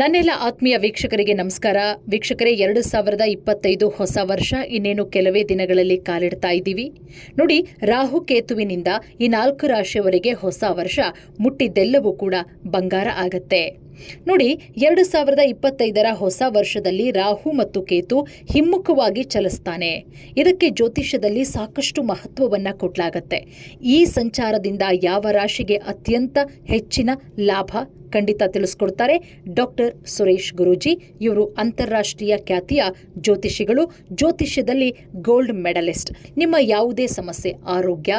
ನನ್ನೆಲ್ಲ ಆತ್ಮೀಯ ವೀಕ್ಷಕರಿಗೆ ನಮಸ್ಕಾರ. ವೀಕ್ಷಕರೇ, ಎರಡು ಸಾವಿರದ ಇಪ್ಪತ್ತೈದು ಹೊಸ ವರ್ಷ, ಇನ್ನೇನು ಕೆಲವೇ ದಿನಗಳಲ್ಲಿ ಕಾಲಿಡ್ತಾ ಇದ್ದೀವಿ. ನೋಡಿ, ರಾಹು ಕೇತುವಿನಿಂದ ಈ ನಾಲ್ಕು ರಾಶಿಯವರಿಗೆ ಹೊಸ ವರ್ಷ, ಮುಟ್ಟಿದ್ದೆಲ್ಲವೂ ಕೂಡ ಬಂಗಾರ ಆಗತ್ತೆ. ನೋಡಿ, ಎರಡು ಸಾವಿರದ ಇಪ್ಪತ್ತೈದರ ಹೊಸ ವರ್ಷದಲ್ಲಿ ರಾಹು ಮತ್ತು ಕೇತು ಹಿಮ್ಮುಖವಾಗಿ ಚಲಿಸ್ತಾನೆ. ಇದಕ್ಕೆ ಜ್ಯೋತಿಷ್ಯದಲ್ಲಿ ಸಾಕಷ್ಟು ಮಹತ್ವವನ್ನ ಕೊಡಲಾಗತ್ತೆ. ಈ ಸಂಚಾರದಿಂದ ಯಾವ ರಾಶಿಗೆ ಅತ್ಯಂತ ಹೆಚ್ಚಿನ ಲಾಭ ಖಂಡಿತ ತಿಳಿಸ್ಕೊಡ್ತಾರೆ ಡಾಕ್ಟರ್ ಸುರೇಶ್ ಗುರೂಜಿ, ಇವರು ಅಂತಾರಾಷ್ಟ್ರೀಯ ಖ್ಯಾತಿಯ ಜ್ಯೋತಿಷಿಗಳು, ಜ್ಯೋತಿಷ್ಯದಲ್ಲಿ ಗೋಲ್ಡ್ ಮೆಡಲಿಸ್ಟ್. ನಿಮ್ಮ ಯಾವುದೇ ಸಮಸ್ಯೆ, ಆರೋಗ್ಯ,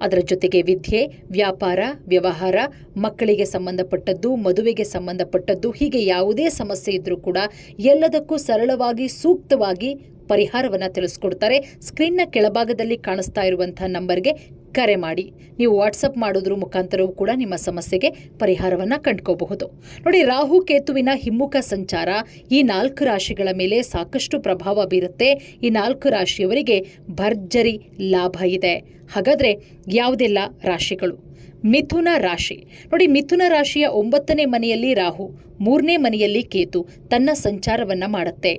ಅದರ ಜೊತೆಗೆ ವಿದ್ಯೆ, ವ್ಯಾಪಾರ, ವ್ಯವಹಾರ, ಮಕ್ಕಳಿಗೆ ಸಂಬಂಧಪಟ್ಟದ್ದು, ಮದುವೆಗೆ ಸಂಬಂಧಪಟ್ಟದ್ದು, ಹೀಗೆ ಯಾವುದೇ ಸಮಸ್ಯೆ ಇದ್ದರೂ ಕೂಡ ಎಲ್ಲದಕ್ಕೂ ಸರಳವಾಗಿ, ಸೂಕ್ತವಾಗಿ ಪರಿಹಾರವನ್ನು ತಿಳಿಸ್ಕೊಡ್ತಾರೆ. ಸ್ಕ್ರೀನ್ನ ಕೆಳಭಾಗದಲ್ಲಿ ಕಾಣಿಸ್ತಾ ಇರುವಂತಹ ನಂಬರ್ಗೆ ಕರೆ ಮಾಡಿ. ನೀವು ವಾಟ್ಸಪ್ ಮಾಡೋದ್ರ ಮುಖಾಂತರವೂ ಕೂಡ ನಿಮ್ಮ ಸಮಸ್ಯೆಗೆ ಪರಿಹಾರವನ್ನು ಕಂಡುಕೋಬಹುದು. ನೋಡಿ, ರಾಹು ಕೇತುವಿನ ಹಿಮ್ಮುಖ ಸಂಚಾರ ಈ ನಾಲ್ಕು ರಾಶಿಗಳ ಮೇಲೆ ಸಾಕಷ್ಟು ಪ್ರಭಾವ ಬೀರುತ್ತೆ. ಈ ನಾಲ್ಕು ರಾಶಿಯವರಿಗೆ ಭರ್ಜರಿ ಲಾಭ ಇದೆ. ಹಾಗಾದ್ರೆ ಯಾವುದೆಲ್ಲ ರಾಶಿಗಳು? ಮಿಥುನ ರಾಶಿ. ನೋಡಿ, ಮಿಥುನ ರಾಶಿಯ ಒಂಬತ್ತನೇ ಮನೆಯಲ್ಲಿ ರಾಹು, ಮೂರನೇ ಮನೆಯಲ್ಲಿ ಕೇತು ತನ್ನ ಸಂಚಾರವನ್ನ ಮಾಡುತ್ತೆ.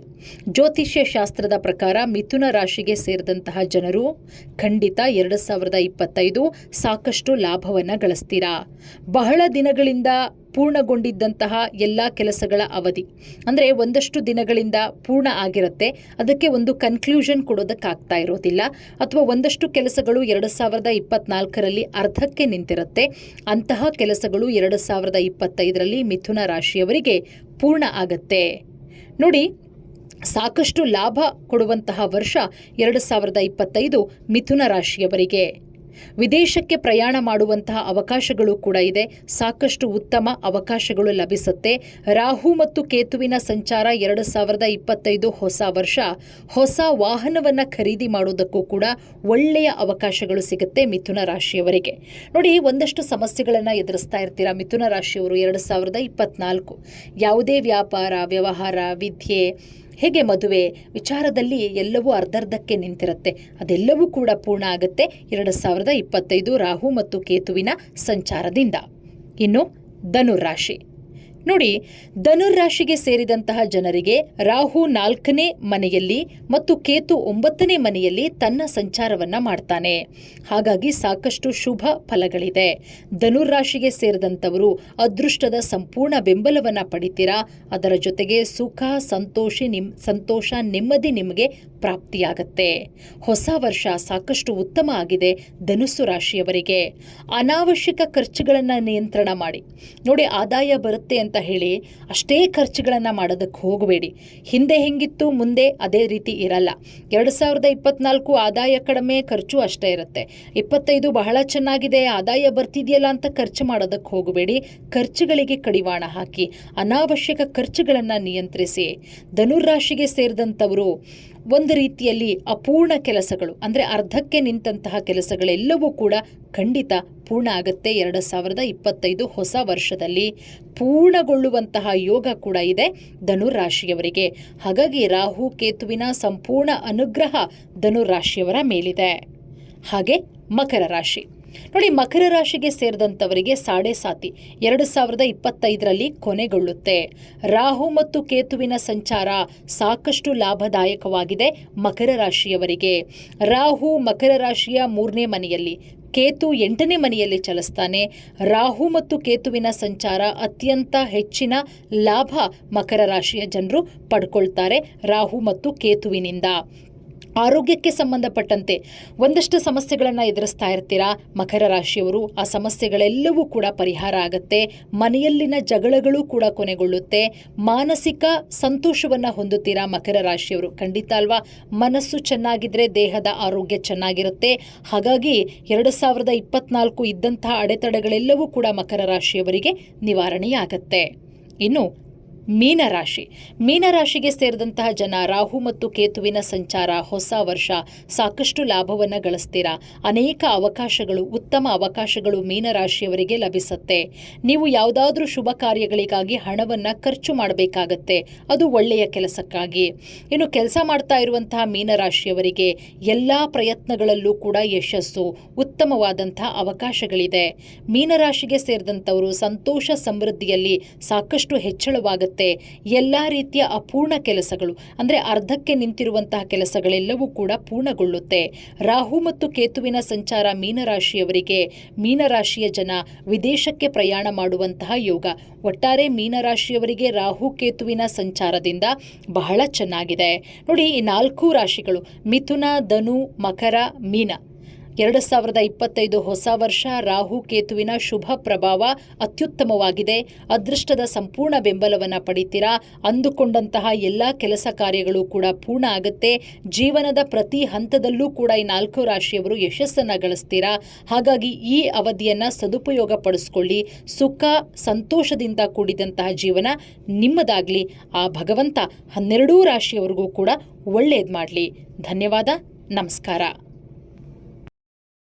ಜ್ಯೋತಿಷ್ಯ ಶಾಸ್ತ್ರದ ಪ್ರಕಾರ ಮಿಥುನ ರಾಶಿಗೆ ಸೇರಿದಂತಹ ಜನರು ಖಂಡಿತ ಎರಡು ಸಾವಿರದ ಇಪ್ಪತ್ತೈದು ಸಾಕಷ್ಟು ಲಾಭವನ್ನು ಗಳಿಸ್ತೀರಾ? ಬಹಳ ದಿನಗಳಿಂದ ಪೂರ್ಣಗೊಂಡಿದ್ದಂತಹ ಎಲ್ಲ ಕೆಲಸಗಳ ಅವಧಿ. ಅಂದರೆ ಒಂದಷ್ಟು ದಿನಗಳಿಂದ ಪೂರ್ಣ ಆಗಿರುತ್ತೆ. ಅದಕ್ಕೆ ಒಂದು ಕನ್ಕ್ಲೂಷನ್ ಕೊಡೋದಕ್ಕಾಗ್ತಾ ಇರೋದಿಲ್ಲ. ಅಥವಾ ಒಂದಷ್ಟು ಕೆಲಸಗಳು ಎರಡು ಸಾವಿರದ ಇಪ್ಪತ್ನಾಲ್ಕರಲ್ಲಿ ಅರ್ಧಕ್ಕೆ ನಿಂತಿರುತ್ತೆ. ಅಂತಹ ಕೆಲಸಗಳು ಎರಡು ಸಾವಿರದ ಇಪ್ಪತ್ತೈದರಲ್ಲಿ ಮಿಥುನ ರಾಶಿಯವರಿಗೆ ಪೂರ್ಣ ಆಗತ್ತೆ. ನೋಡಿ, ಸಾಕಷ್ಟು ಲಾಭ ಕೊಡುವಂತಹ ವರ್ಷ ಎರಡು ಸಾವಿರದ ಇಪ್ಪತ್ತೈದು ಮಿಥುನ ರಾಶಿಯವರಿಗೆ. ವಿದೇಶಕ್ಕೆ ಪ್ರಯಾಣ ಮಾಡುವಂತಹ ಅವಕಾಶಗಳು ಕೂಡ ಇದೆ. ಸಾಕಷ್ಟು ಉತ್ತಮ ಅವಕಾಶಗಳು ಲಭಿಸುತ್ತೆ. ರಾಹು ಮತ್ತು ಕೇತುವಿನ ಸಂಚಾರ ಎರಡು ಸಾವಿರದ ಇಪ್ಪತ್ತೈದು ಹೊಸ ವರ್ಷ. ಹೊಸ ವಾಹನವನ್ನು ಖರೀದಿ ಮಾಡೋದಕ್ಕೂ ಕೂಡ ಒಳ್ಳೆಯ ಅವಕಾಶಗಳು ಸಿಗುತ್ತೆ ಮಿಥುನ ರಾಶಿಯವರಿಗೆ. ನೋಡಿ, ಒಂದಷ್ಟು ಸಮಸ್ಯೆಗಳನ್ನು ಎದುರಿಸ್ತಾ ಇರ್ತೀರಾ ಮಿಥುನ ರಾಶಿಯವರು ಎರಡು ಸಾವಿರದ ಇಪ್ಪತ್ನಾಲ್ಕು? ಯಾವುದೇ ವ್ಯಾಪಾರ, ವ್ಯವಹಾರ, ವಿದ್ಯೆ ಹೇಗೆ ಮದುವೆ? ವಿಚಾರದಲ್ಲಿ ಎಲ್ಲವೂ ಅರ್ಧರ್ಧಕ್ಕೆ ನಿಂತಿರುತ್ತೆ. ಅದೆಲ್ಲವೂ ಕೂಡ ಪೂರ್ಣ ಆಗುತ್ತೆ. ಎರಡು ಸಾವಿರದ ಇಪ್ಪತ್ತೈದು ರಾಹು ಮತ್ತು ಕೇತುವಿನ ಸಂಚಾರದಿಂದ. ಇನ್ನು ಧನುರಾಶಿ ನೋಡಿ ಧನುರಾಶಿಗೆ ಸೇರಿದಂತಹ ಜನರಿಗೆ ರಾಹು ನಾಲ್ಕನೇ ಮನೆಯಲ್ಲಿ ಮತ್ತು ಕೇತು ಒಂಬತ್ತನೇ ಮನೆಯಲ್ಲಿ ತನ್ನ ಸಂಚಾರವನ್ನ ಮಾಡ್ತಾನೆ. ಹಾಗಾಗಿ ಸಾಕಷ್ಟು ಶುಭ ಫಲಗಳಿದೆ. ಧನುರಾಶಿಗೆ ಸೇರಿದಂಥವರು ಅದೃಷ್ಟದ ಸಂಪೂರ್ಣ ಬೆಂಬಲವನ್ನ ಪಡಿತೀರಾ? ಅದರ ಜೊತೆಗೆ ಸುಖ, ಸಂತೋಷಿ ನಿಮ್, ಸಂತೋಷ, ನೆಮ್ಮದಿ ನಿಮಗೆ ಪ್ರಾಪ್ತಿಯಾಗತ್ತೆ. ಹೊಸ ವರ್ಷ ಸಾಕಷ್ಟು ಉತ್ತಮ ಆಗಿದೆ ಧನುಸ್ಸು ರಾಶಿಯವರಿಗೆ. ಅನಾವಶ್ಯಕ ಖರ್ಚುಗಳನ್ನು ನಿಯಂತ್ರಣ ಮಾಡಿ. ನೋಡಿ, ಆದಾಯ ಬರುತ್ತೆ ಅಂತ ಹೇಳಿ ಅಷ್ಟೇ ಖರ್ಚುಗಳನ್ನು ಮಾಡೋದಕ್ಕೆ ಹೋಗಬೇಡಿ. ಹಿಂದೆ ಹೆಂಗಿತ್ತು ಮುಂದೆ ಅದೇ ರೀತಿ ಇರಲ್ಲ. ಎರಡು ಸಾವಿರದ ಇಪ್ಪತ್ನಾಲ್ಕು ಆದಾಯ ಕಡಿಮೆ ಖರ್ಚು ಅಷ್ಟೇ ಇರುತ್ತೆ. ಇಪ್ಪತ್ತೈದು ಬಹಳ ಚೆನ್ನಾಗಿದೆ, ಆದಾಯ ಬರ್ತಿದೆಯಲ್ಲ ಅಂತ ಖರ್ಚು ಮಾಡೋದಕ್ಕೆ ಹೋಗಬೇಡಿ. ಖರ್ಚುಗಳಿಗೆ ಕಡಿವಾಣ ಹಾಕಿ, ಅನಾವಶ್ಯಕ ಖರ್ಚುಗಳನ್ನು ನಿಯಂತ್ರಿಸಿ. ಧನುರಾಶಿಗೆ ಸೇರಿದಂಥವರು ಒಂದು ರೀತಿಯಲ್ಲಿ ಅಪೂರ್ಣ ಕೆಲಸಗಳು, ಅಂದರೆ ಅರ್ಧಕ್ಕೆ ನಿಂತಹ ಕೆಲಸಗಳೆಲ್ಲವೂ ಕೂಡ ಖಂಡಿತ ಪೂರ್ಣ ಆಗುತ್ತೆ. ಎರಡು ಸಾವಿರದ ಇಪ್ಪತ್ತೈದು ಹೊಸ ವರ್ಷದಲ್ಲಿ ಪೂರ್ಣಗೊಳ್ಳುವಂತಹ ಯೋಗ ಕೂಡ ಇದೆ ಧನುರಾಶಿಯವರಿಗೆ. ಹಾಗಾಗಿ ರಾಹು, ಕೇತುವಿನ ಸಂಪೂರ್ಣ ಅನುಗ್ರಹ ಧನುರಾಶಿಯವರ ಮೇಲಿದೆ. ಹಾಗೆ ಮಕರ ರಾಶಿ. ನೋಡಿ, ಮಕರ ರಾಶಿಗೆ ಸೇರಿದಂಥವರಿಗೆ ಸಾಡೆ ಸಾತಿ, ಎರಡು ಸಾವಿರದ ಇಪ್ಪತ್ತೈದರಲ್ಲಿ ಕೊನೆಗೊಳ್ಳುತ್ತೆ. ರಾಹು ಮತ್ತು ಕೇತುವಿನ ಸಂಚಾರ ಸಾಕಷ್ಟು ಲಾಭದಾಯಕವಾಗಿದೆ ಮಕರ ರಾಶಿಯವರಿಗೆ. ರಾಹು ಮಕರ ರಾಶಿಯ ಮೂರನೇ ಮನೆಯಲ್ಲಿ, ಕೇತು ಎಂಟನೇ ಮನೆಯಲ್ಲಿ ಚಲಿಸ್ತಾನೆ. ರಾಹು ಮತ್ತು ಕೇತುವಿನ ಸಂಚಾರ ಅತ್ಯಂತ ಹೆಚ್ಚಿನ ಲಾಭ ಮಕರ ರಾಶಿಯ ಜನರು ಪಡ್ಕೊಳ್ತಾರೆ ರಾಹು ಮತ್ತು ಕೇತುವಿನಿಂದ. ಆರೋಗ್ಯಕ್ಕೆ ಸಂಬಂಧಪಟ್ಟಂತೆ ಒಂದಷ್ಟು ಸಮಸ್ಯೆಗಳನ್ನು ಎದುರಿಸ್ತಾ ಇರ್ತೀರಾ? ಮಕರ ರಾಶಿಯವರು ಆ ಸಮಸ್ಯೆಗಳೆಲ್ಲವೂ ಕೂಡ ಪರಿಹಾರ ಆಗುತ್ತೆ. ಮನೆಯಲ್ಲಿನ ಜಗಳಗಳು ಕೂಡ ಕೊನೆಗೊಳ್ಳುತ್ತೆ. ಮಾನಸಿಕ ಸಂತೋಷವನ್ನು ಹೊಂದುತ್ತೀರಾ ಮಕರ ರಾಶಿಯವರು? ಖಂಡಿತ ಅಲ್ವಾ? ಮನಸ್ಸು ಚೆನ್ನಾಗಿದ್ರೆ ದೇಹದ ಆರೋಗ್ಯ ಚೆನ್ನಾಗಿರುತ್ತೆ. ಹಾಗಾಗಿ ಎರಡು ಸಾವಿರದ ಇಪ್ಪತ್ನಾಲ್ಕು ಇದ್ದಂತಹ ಅಡೆತಡೆಗಳೆಲ್ಲವೂ ಕೂಡ ಮಕರ ರಾಶಿಯವರಿಗೆ ನಿವಾರಣೆಯಾಗತ್ತೆ. ಇನ್ನು ಮೀನರಾಶಿ. ಮೀನರಾಶಿಗೆ ಸೇರಿದಂತಹ ಜನ ರಾಹು ಮತ್ತು ಕೇತುವಿನ ಸಂಚಾರ, ಹೊಸ ವರ್ಷ, ಸಾಕಷ್ಟು ಲಾಭವನ್ನು ಗಳಿಸ್ತೀರಾ? ಅನೇಕ ಅವಕಾಶಗಳು, ಉತ್ತಮ ಅವಕಾಶಗಳು ಮೀನರಾಶಿಯವರಿಗೆ ಲಭಿಸುತ್ತೆ. ನೀವು ಯಾವುದಾದ್ರೂ ಶುಭ ಕಾರ್ಯಗಳಿಗಾಗಿ ಹಣವನ್ನು ಖರ್ಚು ಮಾಡಬೇಕಾಗತ್ತೆ. ಅದು ಒಳ್ಳೆಯ ಕೆಲಸಕ್ಕಾಗಿ. ಇನ್ನು ಕೆಲಸ ಮಾಡ್ತಾ ಇರುವಂತಹ ಮೀನರಾಶಿಯವರಿಗೆ ಎಲ್ಲ ಪ್ರಯತ್ನಗಳಲ್ಲೂ ಕೂಡ ಯಶಸ್ಸು, ಉತ್ತಮವಾದಂತಹ ಅವಕಾಶಗಳಿದೆ. ಮೀನರಾಶಿಗೆ ಸೇರಿದಂಥವರು ಸಂತೋಷ ಸಮೃದ್ಧಿಯಲ್ಲಿ ಸಾಕಷ್ಟು ಹೆಚ್ಚಳವಾಗುತ್ತೆ. ಆಗುತ್ತೆ ಎಲ್ಲ ರೀತಿಯ ಅಪೂರ್ಣ ಕೆಲಸಗಳು, ಅಂದರೆ ಅರ್ಧಕ್ಕೆ ನಿಂತಿರುವಂತಹ ಕೆಲಸಗಳೆಲ್ಲವೂ ಕೂಡ ಪೂರ್ಣಗೊಳ್ಳುತ್ತೆ. ರಾಹು ಮತ್ತು ಕೇತುವಿನ ಸಂಚಾರ ಮೀನರಾಶಿಯವರಿಗೆ, ಮೀನರಾಶಿಯ ಜನ ವಿದೇಶಕ್ಕೆ ಪ್ರಯಾಣ ಮಾಡುವಂತಹ ಯೋಗ. ಒಟ್ಟಾರೆ ಮೀನರಾಶಿಯವರಿಗೆ ರಾಹು, ಕೇತುವಿನ ಸಂಚಾರದಿಂದ ಬಹಳ ಚೆನ್ನಾಗಿದೆ. ನೋಡಿ ಈ ನಾಲ್ಕು ರಾಶಿಗಳು, ಮಿಥುನ, ಧನು, ಮಕರ, ಮೀನ. ಎರಡು ಸಾವಿರದ ಇಪ್ಪತ್ತೈದು ಹೊಸ ವರ್ಷ ರಾಹು ಕೇತುವಿನ ಶುಭ ಪ್ರಭಾವ ಅತ್ಯುತ್ತಮವಾಗಿದೆ. ಅದೃಷ್ಟದ ಸಂಪೂರ್ಣ ಬೆಂಬಲವನ್ನು ಪಡಿತೀರಾ? ಅಂದುಕೊಂಡಂತಹ ಎಲ್ಲ ಕೆಲಸ ಕಾರ್ಯಗಳು ಕೂಡ ಪೂರ್ಣ ಆಗುತ್ತೆ. ಜೀವನದ ಪ್ರತಿ ಹಂತದಲ್ಲೂ ಕೂಡ ಈ ನಾಲ್ಕು ರಾಶಿಯವರು ಯಶಸ್ಸನ್ನು ಗಳಿಸ್ತೀರಾ? ಹಾಗಾಗಿ ಈ ಅವಧಿಯನ್ನು ಸದುಪಯೋಗ ಪಡಿಸ್ಕೊಳ್ಳಿ. ಸುಖ, ಸಂತೋಷದಿಂದ ಕೂಡಿದಂತಹ ಜೀವನ ನಿಮ್ಮದಾಗಲಿ. ಆ ಭಗವಂತ ಹನ್ನೆರಡೂ ರಾಶಿಯವರಿಗೂ ಕೂಡ ಒಳ್ಳೆಯದು ಮಾಡಲಿ. ಧನ್ಯವಾದ. ನಮಸ್ಕಾರ.